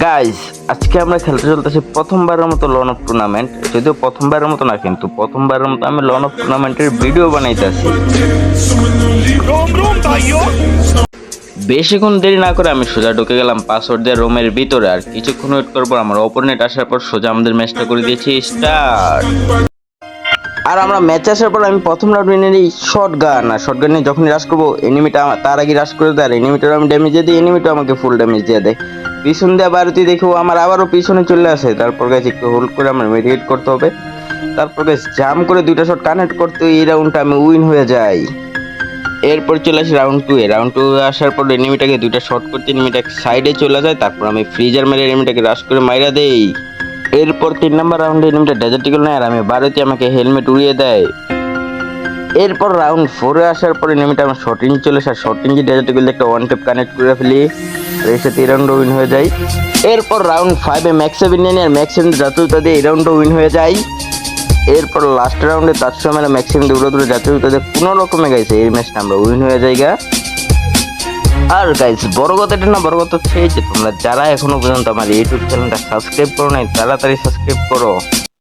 Guys আজকে আমরা খেলতে চলতেছি প্রথমবারের মতো লন অফ টুর্নামেন্ট যদিও প্রথমবারের মতো না, কিন্তু প্রথমবারের মতো আমি লন অফ টুর্নামেন্টের ভিডিও বানাইতেছি। বেশিক্ষণ দেরি না করে আমি সোজা ঢুকে গেলাম পাসওয়ার্ড দিয়ে রুমের ভিতরে, আর কিছুক্ষণ ওয়েট করার পর আমার নেট আসার পর সোজা আমাদের ম্যাচটা করে দিয়েছি স্টার্ট আর আমরা ম্যাচ আসার পর আমি প্রথম রাউন্ড নিয়ে শর্ট গান আর শর্ট গান নিয়ে যখনই রাশ করব এনিমিটা তার আগে রাশ করে দেয়, আর এনিমিটার আমি ড্যামেজ দিয়ে দিই এনিমিটা আমাকে ফুল ড্যামেজ দিয়ে দেয়। পিছন দিয়ে বারোটি দেখে ও আমার আবারও পিছনে চলে আসে। তারপর গেছে একটু হোল্ড করে আমার মেডিকেট করতে হবে। তারপর গেছে জাম করে দুইটা শট কানেক্ট করতে এই রাউন্ডটা আমি উইন হয়ে যাই। এরপর চলে আসি রাউন্ড টু এ। রাউন্ড টু আসার পর এনিমিটাকে দুইটা শট করতে এনিমিটা সাইডে চলে যায়। তারপর আমি ফ্রিজার মেরে এনিমিটাকে রাশ করে মাইরা দেই। এরপর তিন নম্বর রাউন্ডে এনিমিটা ডেজার্টিকল নেয় আর আমি বারোতে আমাকে হেলমেট উড়িয়ে দেয়। এরপর রাউন্ড ফোরে আসার পর এনিমিটা আমার শর্ট চলে আসে। শর্ট ইঞ্জি ডেজার্টিকল একটা ওয়ান টেপ কানেক্ট করে ফেলি, আর এর সাথে রাউন্ড উইন হয়ে যায়। এরপর রাউন্ড ফাইভে ম্যাক্স সেভেন নিয়ে আর ম্যাক্স সেভেন জাতীয় দিয়ে এই রাউন্ডও উইন হয়ে যায়। এরপর লাস্ট রাউন্ডে তার সময় ম্যাক্সিমাম দৌড়ে দৌড়ে জাতীয় তাদের কোনো রকমে গাইছে এই ম্যাচটা আমরা উইন হয়ে যাই গা। আর গাইস বড় কথাটা না, বড় কথা হচ্ছে যে তোমরা যারা এখনও পর্যন্ত আমার ইউটিউব চ্যানেলটা সাবস্ক্রাইব করো নাই, তাড়াতাড়ি সাবস্ক্রাইব করো।